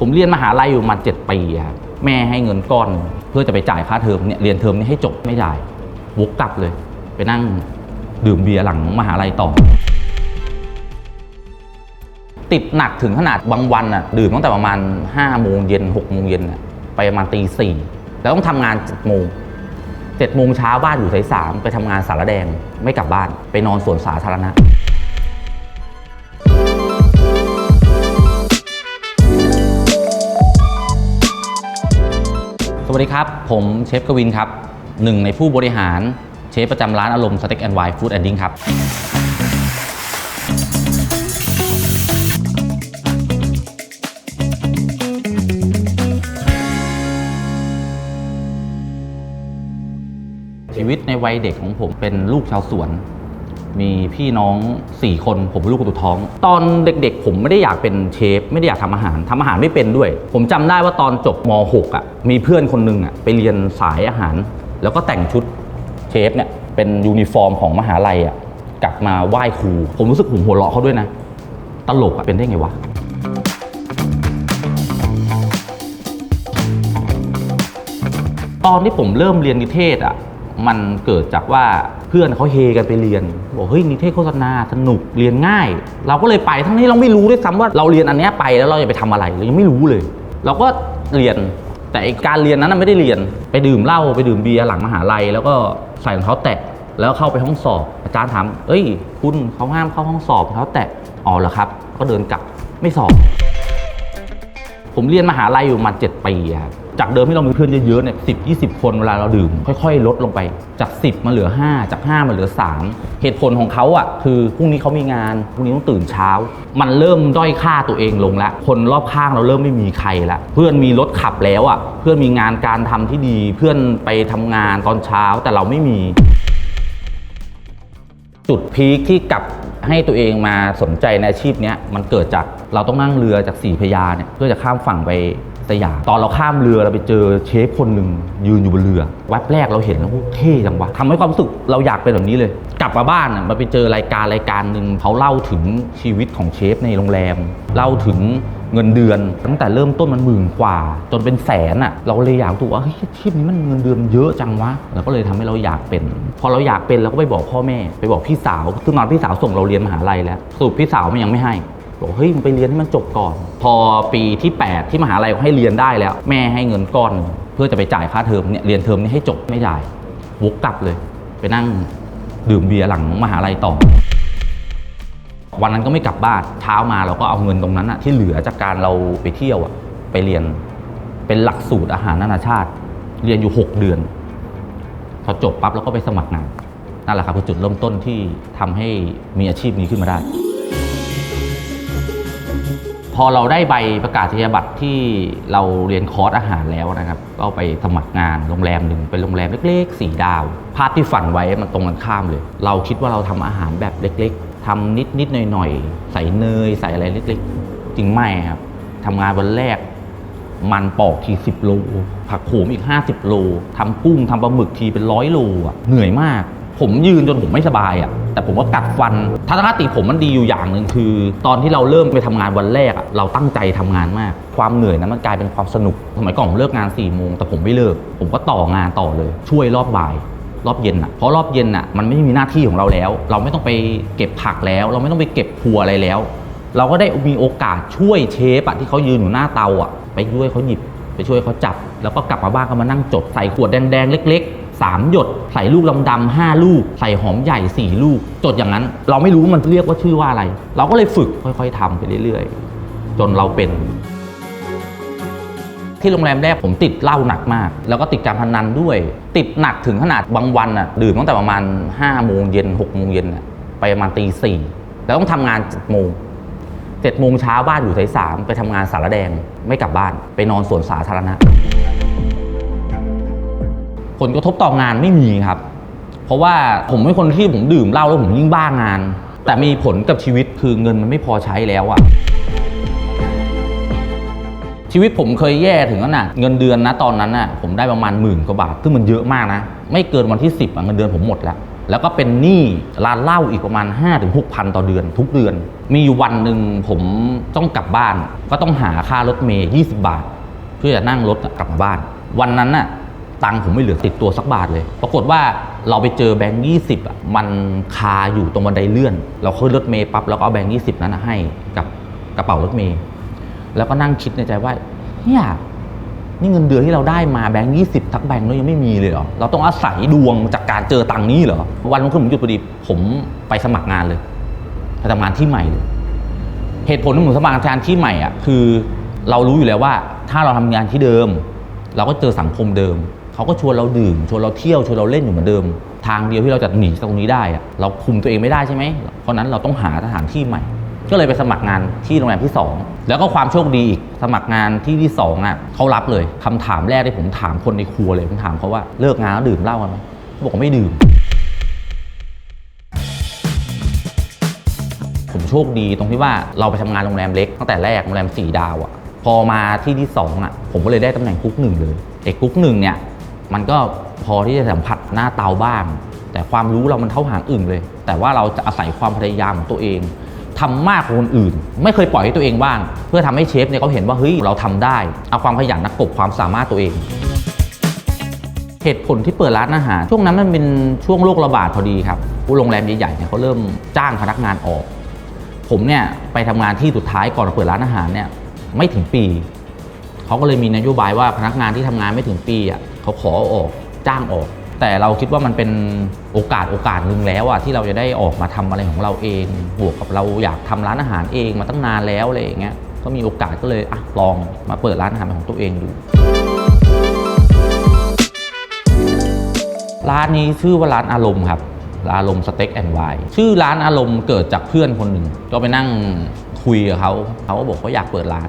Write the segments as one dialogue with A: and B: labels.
A: ผมเรียนมหาลัยอยู่มาเจ็ดปีครับแม่ให้เงินก้อน เพื่อจะไปจ่ายค่าเทอมเนี่ยเรียนเทอมนี้ให้จบไม่ได้วกกลับเลย ไปนั่งดื่มเบียร์หลังมหาลัยต่อ ติดหนักถึงขนาดบางวันอะดื่มตั้งแต่ประมาณ5้าโมงเย็นหกโมงเย็นน่ะไปประมาณตีสี่แล้วต้องทำงานเจ็ดโมงเจ็ดโมงเช้าบ้านอยู่สายสามไปทำงานสารแดงไม่กลับบ้าน ไปนอนสวนสาธารณะ วัสดีครับ ผมเชฟกวินครับหนึ่งในผู้บริหารเชฟประจำร้านอารมณ์สเต็กแอนด์ไวน์ฟู้ดแอนดิ้งครับ ชีวิตในวัยเด็กของผมเป็นลูกชาวสวน มีพี่น้อง 4 คน ผมเป็นลูกคนสุดท้อง ตอนเด็กๆ ผมไม่ได้อยากเป็นเชฟ ไม่ได้อยากทำอาหารทำอาหารไม่เป็นด้วย ผมจำได้ว่าตอนจบม .6 อะมีเพื่อนคนหนึงอะไปเรียนสายอาหาร แล้วก็แต่งชุดเชฟเนี่ยเป็นยูนิฟอร์มของมหาลัยอะกลับมาไหว้ครู ผมรู้สึกผมหัวเราะเขาด้วยนะ ตลกอะเป็นได้ไงวะ ตอนที่ผมเริ่มเรียนนิเทศอะ มันเกิดจากว่าเพื่อนเขาเฮกันไปเรียนบอกเฮ้ยนิเทศโฆษณาสนุกเรียนง่าย เราก็เลยไปทั้งที่เราไม่รู้ด้วยซ้ำว่าเราเรียนอันนี้ไปแล้วเราจะไปทำอะไรเรายังไม่รู้เลย เราก็เรียนแต่อ้การเรียนนั้นไม่ได้เรียนไปดื่มเหล้าไปดื่มเบียร์หลังมหาลัย แล้วก็ใส่รองเท้าแตะแล้วเข้าไปห้องสอบ อาจารย์ถาม เอ้ย คุณเขาห้ามเข้าห้องสอบรองเท้าแตะอ๋อเหรอครับ ก็เดินกลับไม่สอบ ผมเรียนมหาลัยอยู่ประมาณ7ปีครับ จากเดิมที่เรามีเพื่อนเยอะๆเนี่ยสิบยีคนเวลาเราดื่ม ค่อยๆ ลดลงไปจาก 10มาเหลือ 5 จาก 5มาเหลือ 3 เหตุผลของเขาอะคือพรุ่งนี้เขามีงานพรุ่งนี้ต้องตื่นเช้า มันเริ่มด้อยค่าตัวเองลงแล้วคนรอบข้างเราเริ่มไม่มีใครล้วเพื่อนมีรถขับแล้วอะเพื่อนมีงานการทำที่ดี เพื่อนไปทำงานตอนเช้าแต่เราไม่มี จุดพีคที่กลับให้ตัวเองมาสนใจในอาชีพนี้มันเกิดจากเราต้องนั่งเรือจากสีพระยาเนี่ยเพื่อจะข้ามฝั่งไป สยามตอนเราข้ามเรือเราไปเจอเชฟคนหนึ่งยืนอยู่บนเรือแวบแรกเราเห็นแล้วเท่จังวะทำให้ความรู้สึกเราอยากเป็นแบบนี้เลย กลับมาบ้านมาไปเจอรายการรายการหนึ่งเขาเล่าถึงชีวิตของเชฟในโรงแรม เล่าถึงเงินเดือน ตั้งแต่เริ่มต้นมันหมื่นกว่า จนเป็นแสนอะ เราเลยอยากรู้ว่าเฮ้ยชีพนี้มันเงินเดือนเยอะจังวะเราก็เลยทำให้เราอยากเป็น พอเราอยากเป็นเราก็ไปบอกพ่อแม่ ไปบอกพี่สาวซึ่งตอนพี่สาวส่งเราเรียนมหาลัยแล้วสรุปพี่สาวมันยังไม่ให้ บอกเฮ้ยมึงไปเรียนให้มันจบก่อน พอปีที่ 8 ที่มหาลัยให้เรียนได้แล้ว แม่ให้เงินก้อนหนึ่งเพื่อจะไปจ่ายค่าเทอมเนี่ยเรียนเทอมนี้ให้จบไม่ได้วกกลับเลย ไปนั่งดื่มเบียร์หลังมหาลัยต่อ วันนั้นก็ไม่กลับบ้านเช้ามาเราก็เอาเงินตรงนั้นอะที่เหลือจากการเราไปเที่ยวอะไปเรียนเป็นหลักสูตรอาหารนานาชาติ เรียนอยู่ 6 เดือนพอจบปั๊บเราก็ไปสมัครงานนั่นแหละครับคือจุดเริ่มต้นที่ทำให้มีอาชีพนี้ขึ้นมาได้ พอเราได้ใบประกาศนียบัตรที่เราเรียนคอร์สอาหารแล้วนะครับ ก็ไปสมัครงานโรงแรมหนึ่งเป็นโรงแรมเล็กๆสีดาว ภาพที่ฝันไว้มันตรงกันข้ามเลย เราคิดว่าเราทำอาหารแบบเล็ก ๆทำนิดๆหน่อยๆ ใส่เนยใส่อะไรเล็กๆ จริงไม่ครับทำงานวันแรกมันปอกที10โลผักโขมอีก 50โลทำกุ้งทำปลาหมึกทีเป็นร้อยโลอะเหนื่อยมาก ผมยืนจนผมไม่สบายอะแต่ผมก็กัดฟันทัศนคติผมมันดีอยู่อย่างหนึ่งคือ ตอนที่เราเริ่มไปทำงานวันแรกอะเราตั้งใจทำงานมาก ความเหนื่อยนั้นมันกลายเป็นความสนุกสมัยก่อนผมเลิกงาน4ี่โมงแต่ผมไม่เลิก ผมก็ต่องานต่อเลย ช่วยรอบบ่ายรอบเย็นอะเพราะรอบเย็นอะมันไม่มีหน้าที่ของเราแล้ว เราไม่ต้องไปเก็บผักแล้ว เราไม่ต้องไปเก็บครัวอะไรแล้ว เราก็ได้มีโอกาสช่วยเชฟอะที่เขายืนอยู่หน้าเตาอะไปช่วยเขาหยิบไปช่วยเขาจับ แล้วก็กลับมาบ้านก็มานั่งจดใส่ขวดแดงๆเล็กๆ 3 หยด ใส่ลูกดำๆห้าลูก ใส่หอมใหญ่ 4 ลูก จดอย่างนั้น เราไม่รู้มันเรียกว่าชื่อว่าอะไร เราก็เลยฝึกค่อยๆทำไปเรื่อยๆ จนเราเป็นที่โรงแรมแรกผมติดเหล้าหนักมาก แล้วก็ติดการพนันด้วย ติดหนักถึงขนาดบางวันอะดื่มตั้งแต่ประมาณ5้าโมงเย็นหกโมงเย็นไปประมาณตีสี่แล้วต้องทำงานเจ็ดโมงเจ็ดโมงเช้าบ้านอยู่สายสามไปทำงานสารแดงไม่กลับบ้าน ไปนอนสวนสาธารณะ ผลกระทบต่องานไม่มีครับ เพราะว่าผมเป็นคนที่ผมดื่มเหล้าแล้วผมยิ่งบ้างาน แต่มีผลกับชีวิตคือเงินมันไม่พอใช้แล้วอะชีวิตผมเคยแย่ถึงขนาดเงินเดือนนะตอนนั้นน่ะผมได้ประมาณหมื่นกว่าบาทซึ่งมันเยอะมากนะ ไม่เกินวันที่ 10อะเงินเดือนผมหมดแล้ว แล้วก็เป็นหนี้ร้านเหล้าอีกประมาณ 5-6ถึง6,000ต่อเดือน ทุกเดือน มีอยู่วันหนึ่งผมต้องกลับบ้าน ก็ต้องหาค่ารถเมย์20 บาท เพื่อจะนั่งรถกลับมาบ้าน วันนั้นน่ะ ตังค์ผมไม่เหลือติดตัวสักบาทเลย ปรากฏว่าเราไปเจอแบงค์ยี่อะมันคาอยู่ตรงบันไดเลื่อน เราขึ้นรถเมย์ปั๊บแล้วก็เอาแบงค์ยี่สิบนั้นนะให้กับกระเป๋ารถเมย์แล้วก็นั่งคิดในใจว่าเนี่ยนี่เงินเดือนที่เราได้มาแบงค์ยี่สิบทักแบงค์แล้วยังไม่มีเลยเหรอ เราต้องอาศัยดวงจากการเจอตังค์นี้เหรอ วันรุ่งขึ้นผมหยุดพอดีผมไปสมัครงานเลยไปทำงานที่ใหม่เลย เหตุผลที่ผมสมัครงานที่ใหม่อะคือ เรารู้อยู่แล้วว่า ถ้าเราทำงานที่เดิม เราก็เจอสังคมเดิม เขาก็ชวนเราดื่มชวนเราเที่ยวชวนเราเล่นอยู่เหมือนเดิม ทางเดียวที่เราจะหนีจากตรงนี้ได้อะเราคุมตัวเองไม่ได้ใช่ไหมเพราะนั้นเราต้องหาสถานที่ใหม่ ก็เลยไปสมัครงานที่โรงแรมที่ 2 แล้วก็ความโชคดีอีกสมัครงานที่ที่2อะเขารับเลยคำถามแรกที่ผมถามคนในครัวเลยผมถามเขาว่าเลิกงานแล้วดื่มเหล้ากันไหมเขาบอกไม่ดื่มผมโชคดีตรงที่ว่าเราไปทำงานโรงแรมเล็กตั้งแต่แรกโรงแรมสี่ดาวอะ่ะพอมาที่ที่สองอะผมก็เลยได้ตำแหน่งกุ๊กหนึ่งเลยไอ้กุ๊กหนึ่งเนี่ย มันก็พอที่จะสัมผัสหน้าเตาบ้าง แต่ความรู้เรามันเท่าหางอึ่งเลย แต่ว่าเราจะอาศัยความพยายามของตัวเองทำมากกว่าคนอื่น ไม่เคยปล่อยให้ตัวเองว่าง เพื่อทำให้เชฟเนี่ยเขาเห็นว่าเฮ้ยเราทำได้ เอาความขยันนักกบความสามารถตัวเองเหตุผลที่เปิดร้านอาหาร ช่วงนั้นมันเป็นช่วงโรคระบาดพอดีครับผู้โรงแรมใหญ่ๆเนี่ยเขาเริ่มจ้างพนักงานออก ผมเนี่ยไปทำงานที่สุดท้ายก่อนเปิดร้านอาหารเนี่ยไม่ถึงปีเขาก็เลยมีนโยบายว่าพนักงานที่ทำงานไม่ถึงปีอะ เขาขอออกจ้างออก แต่เราคิดว่ามันเป็นโอกาสโอกาสหนึ่งแล้วอะที่เราจะได้ออกมาทำอะไรของเราเองบวกกับเราอยากทำร้านอาหารเองมาตั้งนานแล้วอะไรอย่างเงี้ยก็มีโอกาสก็เลยอะลองมาเปิดร้านอาหารเป็นของตัวเองดูร้านนี้ชื่อว่าร้านอารมณ์ครับร้านอารมณ์สเต็กแอนด์ไวน์ชื่อร้านอารมณ์เกิดจากเพื่อนคนหนึ่งก็ไปนั่งคุยกับเขาเขาก็บอกเขาอยากเปิดร้าน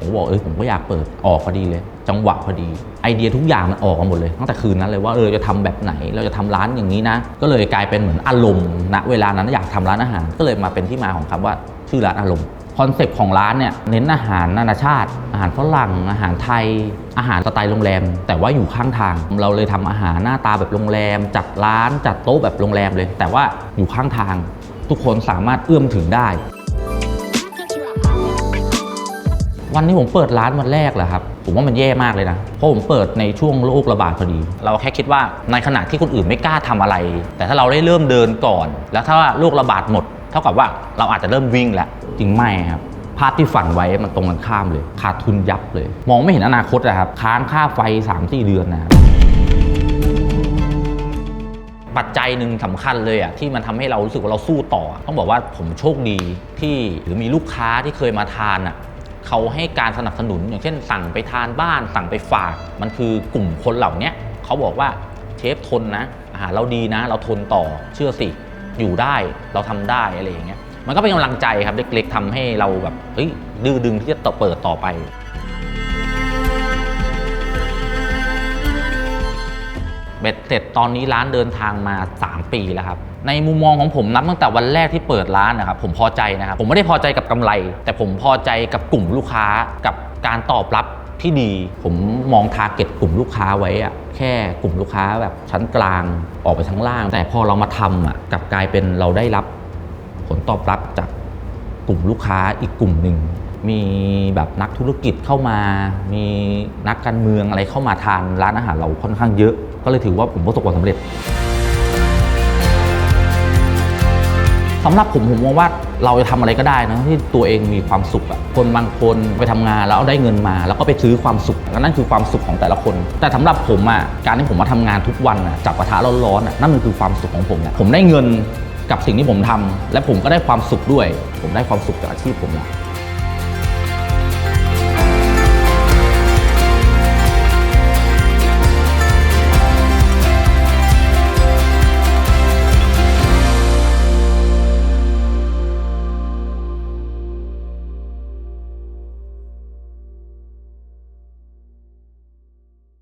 A: ผมบอกเออผมก็อยากเปิดออกพอดีเลย จังหวะพอดี ไอเดียทุกอย่างมันออกมาหมดเลยตั้งแต่คืนนั้นเลยว่าเออจะทำแบบไหนเราจะทำร้านอย่างนี้นะ ก็เลยกลายเป็นเหมือนอารมณ์ณเวลานั้นอยากทำร้านอาหาร ก็เลยมาเป็นที่มาของคำว่าชื่อร้านอารมณ์คอนเซปต์ของร้านเนี่ยเน้นอาหารนานาชาติ อาหารฝรั่ง อาหารไทย อาหารสไตล์โรงแรม แต่ว่าอยู่ข้างทาง เราเลยทำอาหารหน้าตาแบบโรงแรม จัดร้านจัดโต๊ะแบบโรงแรมเลย แต่ว่าอยู่ข้างทาง ทุกคนสามารถเอื้อมถึงได้ วันนี้ผมเปิดร้านวันแรกแหละครับ ผมว่ามันแย่มากเลยนะ เพราะผมเปิดในช่วงโรคระบาดพอดี เราแค่คิดว่าในขณะที่คนอื่นไม่กล้าทำอะไร แต่ถ้าเราได้เริ่มเดินก่อน แล้วถ้าโรคระบาดหมด เท่ากับว่าเราอาจจะเริ่มวิ่งแล้วจริงไม่ครับภาพที่ฝันไว้มันตรงกันข้ามเลย ขาดทุนยับเลย มองไม่เห็นอนาคตนะครับ ค้างค่าไฟ3-4เดือนนะครับปัจจัยหนึ่งสำคัญเลยอะที่มันทำให้เรารู้สึกว่าเราสู้ต่อ ต้องบอกว่าผมโชคดีที่หรือมีลูกค้าที่เคยมาทานอะ เขาให้การสนับสนุน อย่างเช่น สั่งไปทานบ้าน สั่งไปฝาก มันคือกลุ่มคนเหล่านี้เขาบอกว่าเชฟทนนะอาหารเราดีนะ เราทนต่อเชื่อสิอยู่ได้เราทำได้อะไรอย่างเงี้ยมันก็เป็นกำลังใจครับเล็กๆทำให้เราแบบเฮ้ยดื้อดึงที่จะเปิดต่อไปเบ็ดเสร็จตอนนี้ร้านเดินทางมา 3 ปีแล้วครับ ในมุมมองของผมนับตั้งแต่วันแรกที่เปิดร้านนะครับผมพอใจนะครับผมไม่ได้พอใจกับกำไร แต่ผมพอใจกับกลุ่มลูกค้ากับการตอบรับที่ดี ผมมองทาร์เก็ตกลุ่มลูกค้าไว้อะแค่กลุ่มลูกค้าแบบชั้นกลางออกไปชั้นล่าง แต่พอเรามาทำอะกลับกลายเป็นเราได้รับผลตอบรับจากกลุ่มลูกค้าอีกกลุ่มหนึ่งมีแบบนักธุรกิจเข้ามา มีนักการเมืองอะไรเข้ามาทานร้านอาหารเราค่อนข้างเยอะ ก็เลยถือว่าผมประสบความสำเร็จ สำหรับผมผมมองว่าเราจะทำอะไรก็ได้นะที่ตัวเองมีความสุขอะคนบางคนไปทำงานแล้วเอาได้เงินมา แล้วก็ไปซื้อความสุขแล้วนั่นคือความสุขของแต่ละคน แต่สำหรับผมอะการที่ผมมาทำงานทุกวันอะจับกระทะร้อนๆอะนั่นมันคือความสุขของผมนะผมได้เงินกับสิ่งที่ผมทำและผมก็ได้ความสุขด้วย ผมได้ความสุขจากอาชีพผมแล้ว